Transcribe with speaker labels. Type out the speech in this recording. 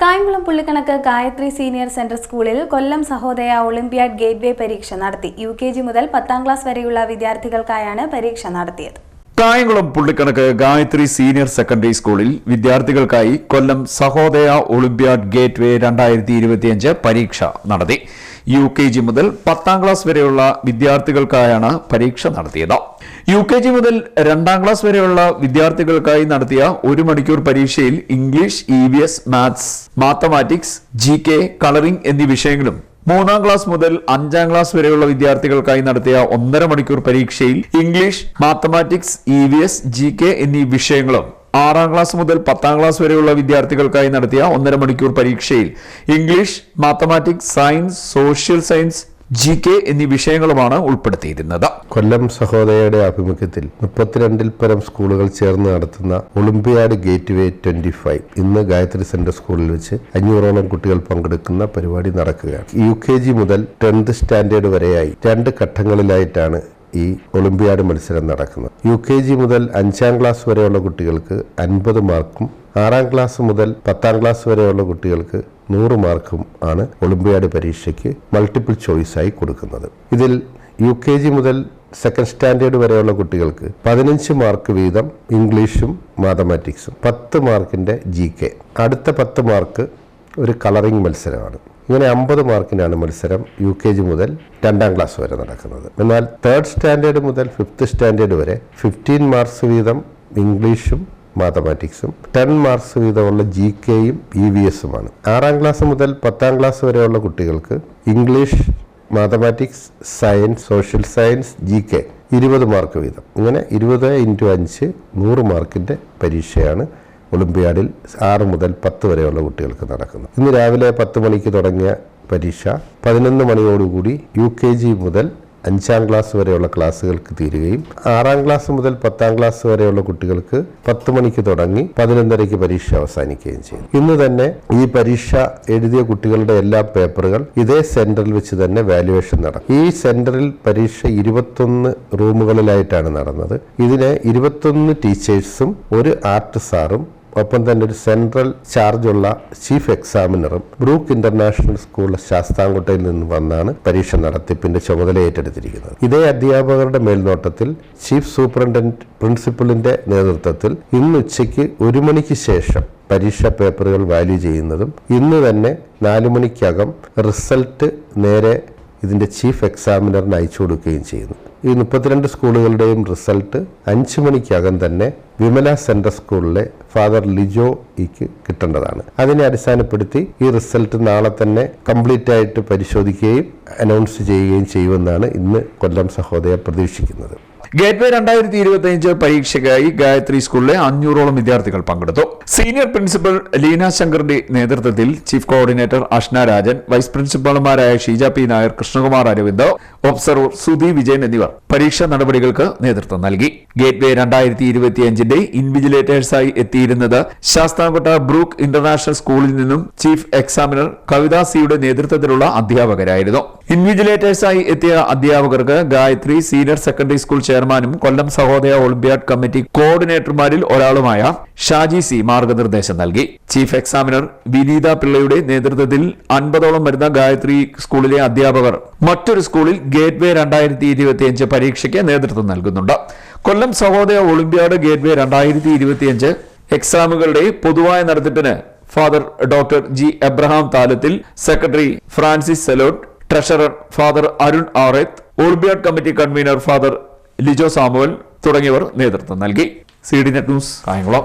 Speaker 1: കായംകുളം പുള്ളിക്കണക്ക് Gayathri senior centre സ്കൂളിൽ Kollam Sahodaya Olympiad gateway പരീക്ഷ നടത്തി. യു കെ ജി മുതൽ പത്താം ക്ലാസ് വരെയുള്ള വിദ്യാർത്ഥികൾക്കായാണ് പരീക്ഷ നടത്തിയത്.
Speaker 2: കായംകുളം പുള്ളിക്കണക്ക് ഗായത്രി സീനിയർ സെക്കൻഡറി സ്കൂളിൽ വിദ്യാർത്ഥികൾക്കായി കൊല്ലം സഹോദയ ഒളിമ്പ്യാഡ് ഗേറ്റ്വേ രണ്ടായിരത്തി ഇരുപത്തിയഞ്ച് പരീക്ഷ നടത്തി. യു കെ ജി മുതൽ പത്താം ക്ലാസ് വരെയുള്ള വിദ്യാർത്ഥികൾക്കായാണ് പരീക്ഷ നടത്തിയത്. യു കെ ജി മുതൽ രണ്ടാം ക്ലാസ് വരെയുള്ള വിദ്യാർത്ഥികൾക്കായി നടത്തിയ ഒരു മണിക്കൂർ പരീക്ഷയിൽ English E V S maths mathematics G K colouring എന്നീ വിഷയങ്ങളും മൂന്നാം ക്ലാസ് മുതൽ അഞ്ചാം ക്ലാസ് വരെയുള്ള വിദ്യാർത്ഥികൾക്കായി നടത്തിയ ഒന്നര മണിക്കൂർ പരീക്ഷയിൽ English mathematics E V S G K എന്നീ വിഷയങ്ങളും ആറാം ക്ലാസ് മുതൽ പത്താം ക്ലാസ് വരെയുള്ള വിദ്യാർത്ഥികൾക്കായി നടത്തിയ ഒന്നര മണിക്കൂർ പരീക്ഷയിൽ English mathematics science social science G K എന്നീ വിഷയങ്ങളുമാണ് ഉൾപ്പെടുത്തിയിരുന്നത്.
Speaker 3: കൊല്ലം സഹോദയയുടെ ആഭിമുഖ്യത്തിൽ മുപ്പത്തിരണ്ടിൽ പരം സ്കൂളുകൾ ചേർന്ന് നടത്തുന്ന olympiad gateway twenty five ഇന്ന് ഗായത്രി സെന്റർ സ്കൂളിൽ വെച്ച് അഞ്ഞൂറോളം കുട്ടികൾ പങ്കെടുക്കുന്ന പരിപാടി നടക്കുകയാണ്. യു കെ ജി മുതൽ ടെൻത്ത് സ്റ്റാൻഡേർഡ് വരെയായി രണ്ട് ഘട്ടങ്ങളിലായിട്ടാണ് ഈ ഒളിമ്പിയാഡ് മത്സരം നടക്കുന്നത് യു കെ ജി മുതൽ അഞ്ചാം ക്ലാസ് വരെയുള്ള കുട്ടികൾക്ക് അൻപത് മാർക്കും ആറാം ക്ലാസ് മുതൽ പത്താം ക്ലാസ് വരെയുള്ള കുട്ടികൾക്ക് നൂറ് മാർക്കും ആണ് ഒളിമ്പിയാഡ് പരീക്ഷയ്ക്ക് മൾട്ടിപ്പിൾ ചോയ്സായി കൊടുക്കുന്നത്. ഇതിൽ യു കെ ജി മുതൽ സെക്കൻഡ് സ്റ്റാൻഡേർഡ് വരെയുള്ള കുട്ടികൾക്ക് പതിനഞ്ച് മാർക്ക് വീതം ഇംഗ്ലീഷും മാത്തമാറ്റിക്സും പത്ത് മാർക്കിന്റെ ജി കെ അടുത്ത പത്ത് മാർക്ക് ഒരു കളറിംഗ് മത്സരമാണ്. ഇങ്ങനെ അമ്പത് മാർക്കിനാണ് മത്സരം യു കെ ജി മുതൽ രണ്ടാം ക്ലാസ് വരെ നടക്കുന്നത്. എന്നാൽ തേർഡ് സ്റ്റാൻഡേർഡ് മുതൽ ഫിഫ്ത്ത് സ്റ്റാൻഡേർഡ് വരെ ഫിഫ്റ്റീൻ മാർക്സ് വീതം ഇംഗ്ലീഷും മാത്തമാറ്റിക്സും ടെൻ മാർക്സ് വീതമുള്ള ജി കെയും ഇ വി എസുമാണ് ആറാം ക്ലാസ് മുതൽ പത്താം ക്ലാസ് വരെയുള്ള കുട്ടികൾക്ക് English mathematics science social science G K ഇരുപത് മാർക്ക് വീതം. ഇങ്ങനെ ഇരുപത് ഇന്റു അഞ്ച് നൂറ് മാർക്കിന്റെ പരീക്ഷയാണ് ഒളിമ്പിയാഡിൽ ആറ് മുതൽ പത്ത് വരെയുള്ള കുട്ടികൾക്ക് നടക്കുന്നു. ഇന്ന് രാവിലെ പത്ത് മണിക്ക് തുടങ്ങിയ പരീക്ഷ പതിനൊന്ന് മണിയോടുകൂടി യു കെ ജി മുതൽ അഞ്ചാം ക്ലാസ് വരെയുള്ള ക്ലാസ്സുകൾക്ക് തീരുകയും ആറാം ക്ലാസ് മുതൽ പത്താം ക്ലാസ് വരെയുള്ള കുട്ടികൾക്ക് പത്ത് മണിക്ക് തുടങ്ങി പതിനൊന്നരയ്ക്ക് പരീക്ഷ അവസാനിക്കുകയും ചെയ്യും ഇന്ന് തന്നെ ഈ പരീക്ഷ എഴുതിയ കുട്ടികളുടെ എല്ലാ പേപ്പറുകൾ ഇതേ സെന്ററിൽ വെച്ച് തന്നെ വാല്യുവേഷൻ നടക്കും. ഈ സെന്ററിൽ പരീക്ഷ ഇരുപത്തൊന്ന് റൂമുകളിലായിട്ടാണ് നടന്നത്. ഇതിന് ഇരുപത്തൊന്ന് ടീച്ചേഴ്സും ഒരു ആർട്ട് സാറും ഒപ്പം തന്നെ ഒരു സെൻട്രൽ ചാർജുള്ള ചീഫ് എക്സാമിനറും ബ്രൂക്ക് ഇന്റർനാഷണൽ സ്കൂൾ ശാസ്താംകോട്ടയിൽ നിന്ന് വന്നാണ് പരീക്ഷ നടത്തിപ്പിന്റെ ചുമതല ഏറ്റെടുത്തിരിക്കുന്നത്. ഇതേ അധ്യാപകരുടെ മേൽനോട്ടത്തിൽ ചീഫ് സൂപ്രണ്ടന്റ് പ്രിൻസിപ്പലിന്റെ നേതൃത്വത്തിൽ ഇന്ന് ഉച്ചയ്ക്ക് ഒരു മണിക്ക് ശേഷം പരീക്ഷാ പേപ്പറുകൾ വാല്യൂ ചെയ്യുന്നതും ഇന്ന് തന്നെ നാലു മണിക്കകം റിസൾട്ട് നേരെ ഇതിന്റെ ചീഫ് എക്സാമിനറിന് അയച്ചു കൊടുക്കുകയും ചെയ്യുന്നു. ഈ മുപ്പത്തിരണ്ട് സ്കൂളുകളുടെയും റിസൾട്ട് അഞ്ചു മണിക്കകം തന്നെ വിമല സെൻട്രൽ സ്കൂളിലെ ഫാദർ ലിജോ ഇക്ക് കിട്ടേണ്ടതാണ്. അതിനെ അടിസ്ഥാനപ്പെടുത്തി ഈ റിസൾട്ട് നാളെ തന്നെ കംപ്ലീറ്റ് ആയിട്ട് പരിശോധിക്കുകയും അനൗൺസ് ചെയ്യുകയും ചെയ്യുമെന്നാണ് ഇന്ന് കൊല്ലം സഹോദയ പ്രതീക്ഷിക്കുന്നത്.
Speaker 2: ഗേറ്റ്വേ രണ്ടായിരത്തി ഇരുപത്തി അഞ്ച് പരീക്ഷയ്ക്കായി ഗായത്രി സ്കൂളിലെ അഞ്ഞൂറോളം വിദ്യാർത്ഥികൾ പങ്കെടുത്തു. സീനിയർ പ്രിൻസിപ്പൽ ലീന ശങ്കറിന്റെ നേതൃത്വത്തിൽ chief coordinator Ashna Rajan vice പ്രിൻസിപ്പൽമാരായ Sheeja P Nair Krishnakumar Aravind observer Sudhi Vijayan എന്നിവർ പരീക്ഷാ നടപടികൾക്ക് നേതൃത്വം നൽകി. ഗേറ്റ്വേ രണ്ടായിരത്തി ഇരുപത്തിയഞ്ചിന്റെ ഇൻവിജിലേറ്റേഴ്സായി എത്തിയിരുന്നത് ശാസ്താംകോട്ട ബ്രൂക്ക് ഇന്റർനാഷണൽ സ്കൂളിൽ നിന്നും ചീഫ് എക്സാമിനർ കവിതാ സിയുടെ നേതൃത്വത്തിലുള്ള അധ്യാപകരായിരുന്നു. ഇൻവിജിലേറ്റേഴ്സായി എത്തിയ അധ്യാപകർക്ക് ഗായത്രി സീനിയർ സെക്കൻഡറി സ്കൂൾ ചെയർമാനും കൊല്ലം സഹോദയ ഒളിമ്പ്യാഡ് കമ്മിറ്റി കോർഡിനേറ്റർമാരിൽ ഒരാളുമായ ഷാജി സി മാർഗനിർദ്ദേശം നൽകി. ചീഫ് എക്സാമിനർ വിനീത പിള്ളയുടെ നേതൃത്വത്തിൽ അൻപതോളം വരുന്ന ഗായത്രി സ്കൂളിലെ അധ്യാപകർ മറ്റൊരു സ്കൂളിൽ ഗേറ്റ്വേ രണ്ടായിരത്തി ഇരുപത്തിയഞ്ച് പരീക്ഷയ്ക്ക് നേതൃത്വം നൽകുന്നുണ്ട്. കൊല്ലം സഹോദയ ഒളിമ്പ്യാഡ് ഗേറ്റ്വേ രണ്ടായിരത്തി ഇരുപത്തിയഞ്ച് എക്സാമുകളുടെ പൊതുവായ നടത്തിപ്പിന് father doctor G Abraham Thalathil secretary Francis സെലോട്ട് treasurer father Arun Areth olympiad committee convener father Lijo Samuel തുടങ്ങിയവർ നേതൃത്വം നൽകി. C D net news Kayamkulam.